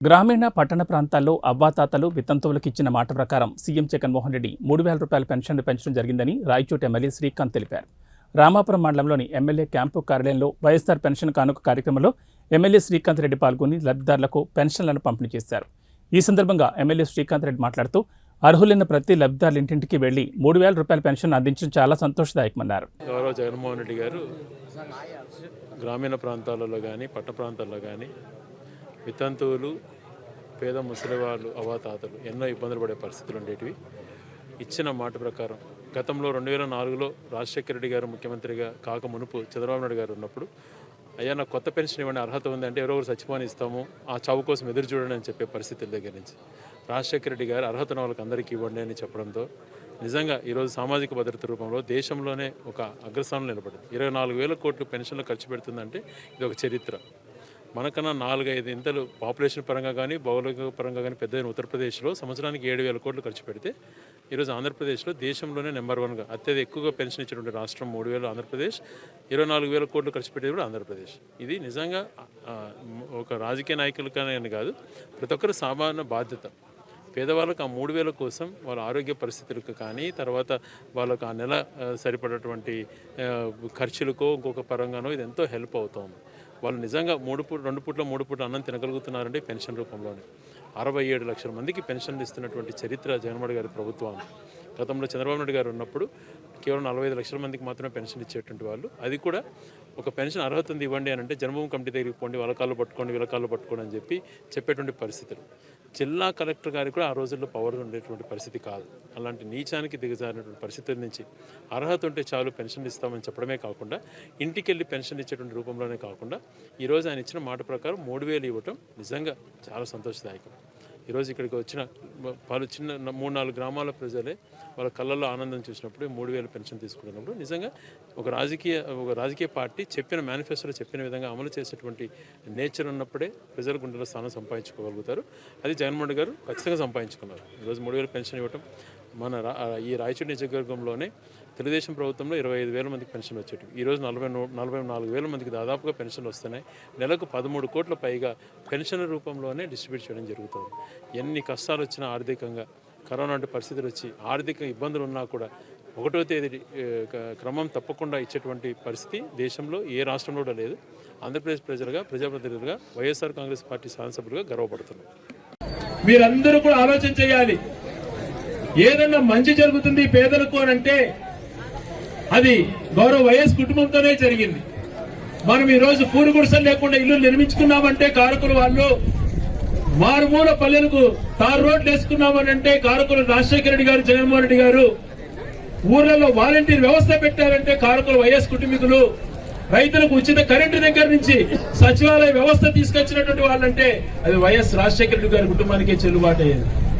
గ్రామీణ పట్టణ ప్రాంతాల్లో అవ్వాతాతలు వితంతువులకు ఇచ్చిన మాట ప్రకారం సీఎం జగన్మోహన్ రెడ్డి మూడు వేల రూపాయల పెన్షన్లు పెంచడం జరిగిందని రాయచోటి ఎమ్మెల్యే శ్రీకాంత్ తెలిపారు. రామాపురం మండలంలోని ఎమ్మెల్యే క్యాంపు కార్యాలయంలో వైఎస్ఆర్ పెన్షన్ కానుక కార్యక్రమంలో ఎమ్మెల్యే శ్రీకాంత్ రెడ్డి పాల్గొని లబ్ధిదారులకు పెన్షన్లను పంపిణీ చేశారు. ఈ సందర్భంగా ఎమ్మెల్యే శ్రీకాంత్ రెడ్డి మాట్లాడుతూ అర్హులైన ప్రతి లబ్ధిదారుల ఇంటింటికి వెళ్ళి మూడు వేల రూపాయల పెన్షన్ అందించడం చాలా సంతోషదాయకమన్నారు. గౌరవ జగన్మోహన్ రెడ్డి గారు గ్రామీణ ప్రాంతాలలో కానీ పట్టణ ప్రాంతాల్లో కానీ వితంతువులు పేద ముసలి వాళ్ళు అవాతాతలు ఎన్నో ఇబ్బందులు పడే పరిస్థితులు ఉండేటివి. ఇచ్చిన మాట ప్రకారం గతంలో రెండు వేల నాలుగులో రాజశేఖర రెడ్డి గారు ముఖ్యమంత్రిగా కాక మునుపు చంద్రబాబు నాయుడు గారు ఉన్నప్పుడు అయ్యా నాకు కొత్త పెన్షన్ ఇవ్వండి అర్హత ఉంది అంటే ఎవరో ఒకరు చచ్చిపోని ఇస్తాము ఆ చావు కోసం ఎదురు చూడండి అని చెప్పే పరిస్థితుల దగ్గర నుంచి. రాజశేఖర రెడ్డి గారు అర్హత వాళ్ళకి అందరికీ ఇవ్వండి అని చెప్పడంతో నిజంగా ఈరోజు సామాజిక భద్రత రూపంలో దేశంలోనే ఒక అగ్రస్థానం నిలబడింది. ఇరవై నాలుగు వేల కోట్లు పెన్షన్లు ఖర్చు పెడుతుందంటే ఇది ఒక చరిత్ర. మనకన్నా నాలుగైదు ఇంతలు పాపులేషన్ పరంగా కానీ భౌగోళిక పరంగా కానీ పెద్దదైన ఉత్తరప్రదేశ్లో సంవత్సరానికి ఏడు వేల కోట్లు ఖర్చు పెడితే ఈరోజు ఆంధ్రప్రదేశ్లో దేశంలోనే నెంబర్ వన్గా అత్యధిక ఎక్కువగా పెన్షన్ ఇచ్చినటువంటి రాష్ట్రం మూడు వేలు ఆంధ్రప్రదేశ్ ఇరవై నాలుగు వేల కోట్లు ఖర్చు పెట్టేది కూడా ఆంధ్రప్రదేశ్. ఇది నిజంగా ఒక రాజకీయ నాయకులకనే అని కాదు ప్రతి ఒక్కరు సామాన్య బాధ్యత. పేదవాళ్ళకు ఆ మూడు వేల కోసం వాళ్ళ ఆరోగ్య పరిస్థితులకు కానీ తర్వాత వాళ్ళకు ఆ నెల సరిపడేటువంటి ఖర్చులకో ఇంకొక పరంగానో ఇది ఎంతో హెల్ప్ అవుతుంది. వాళ్ళు నిజంగా మూడు పూట రెండు పూట్ల మూడు పూట అన్నం తినగలుగుతున్నారంటే పెన్షన్ రూపంలోనే. అరవై ఏడు లక్షల మందికి పెన్షన్లు ఇస్తున్నటువంటి చరిత్ర జగన్మోహన్ గారి ప్రభుత్వం. గతంలో చంద్రబాబు నాయుడు గారు ఉన్నప్పుడు కేవలం నలభై ఐదు లక్షల మందికి మాత్రమే పెన్షన్ ఇచ్చేటువంటి వాళ్ళు. అది కూడా ఒక పెన్షన్ అర్హత ఉంది ఇవ్వండి అని అంటే జన్మభూమి కమిటీ దగ్గరికి పోండి వాళ్ళ కాళ్ళు పట్టుకోండి వీళ్ళ కాళ్ళు పట్టుకోండి అని చెప్పి చెప్పేటువంటి పరిస్థితులు. జిల్లా కలెక్టర్ గారికి కూడా ఆ రోజుల్లో పవర్ ఉండేటువంటి పరిస్థితి కాదు. అలాంటి నీచానికి దిగజారినటువంటి పరిస్థితుల నుంచి అర్హత ఉంటే చాలు పెన్షన్ ఇస్తామని చెప్పడమే కాకుండా ఇంటికి వెళ్ళి పెన్షన్ ఇచ్చేటువంటి రూపంలోనే కాకుండా ఈరోజు ఆయన ఇచ్చిన మాట ప్రకారం మూడు వేలు ఇవ్వటం నిజంగా చాలా సంతోషదాయకం. ఈరోజు ఇక్కడికి వచ్చిన పలు చిన్న మూడు నాలుగు గ్రామాల ప్రజలే వాళ్ళ కళ్ళల్లో ఆనందం చూసినప్పుడు మూడు వేల పెన్షన్ తీసుకున్నప్పుడు నిజంగా ఒక రాజకీయ ఒక రాజకీయ పార్టీ చెప్పిన మేనిఫెస్టోలో చెప్పిన విధంగా అమలు చేసేటువంటి నేచర్ ఉన్నప్పుడే ప్రజల గుండెలో స్థానం సంపాదించుకోగలుగుతారు. అది జగన్మోహన్ గారు ఖచ్చితంగా సంపాదించుకున్నారు. ఈరోజు మూడు వేల పెన్షన్ ఇవ్వటం మన రా- ఈ రాయచూరు నియోజకవర్గంలోనే తెలుగుదేశం ప్రభుత్వంలో ఇరవై ఐదు వేల మందికి పెన్షన్ వచ్చేవి ఈరోజు నలభై నలభై నాలుగు వేల మందికి దాదాపుగా పెన్షన్లు వస్తున్నాయి. నెలకు పదమూడు కోట్ల పైగా పెన్షన్ రూపంలోనే డిస్ట్రిబ్యూట్ చేయడం జరుగుతుంది. ఎన్ని కష్టాలు వచ్చినా ఆర్థికంగా కరోనా వంటి పరిస్థితులు వచ్చి ఆర్థిక ఇబ్బందులు ఉన్నా కూడా ఒకటో తేదీ క- క్రమం తప్పకుండా ఇచ్చేటువంటి పరిస్థితి దేశంలో ఏ రాష్ట్రంలో కూడా లేదు. ఆంధ్రప్రదేశ్ ప్రజలుగా ప్రజాప్రతినిధులుగా వైఎస్ఆర్ కాంగ్రెస్ పార్టీ శాసనసభ్యులుగా గర్వపడుతున్నాం. మీరందరూ కూడా ఆలోచన చేయాలి. ఏదన్నా మంచి జరుగుతుంది పేదలకు అని అంటే అది గౌరవ వైఎస్ కుటుంబంతోనే జరిగింది. మనం ఈ రోజు పూరి గుడిసెలు లేకుండా ఇల్లు నిర్మించుకున్నామంటే కారకులు వాళ్ళు మారుమూల పల్లెలకు తారు రోడ్లు వేసుకున్నామని అంటే కారకులు రాజశేఖర రెడ్డి గారు జగన్మోహన్ రెడ్డి గారు ఊర్లలో వాలంటీర్ వ్యవస్థ పెట్టారంటే కారకులు వైఎస్ కుటుంబీకులు రైతులకు ఉచిత కరెంటు దగ్గర నుంచి సచివాలయ వ్యవస్థ తీసుకొచ్చినటువంటి వాళ్ళంటే అది వైఎస్ రాజశేఖర రెడ్డి గారి కుటుంబానికే చెల్లుబాటు అయ్యేది.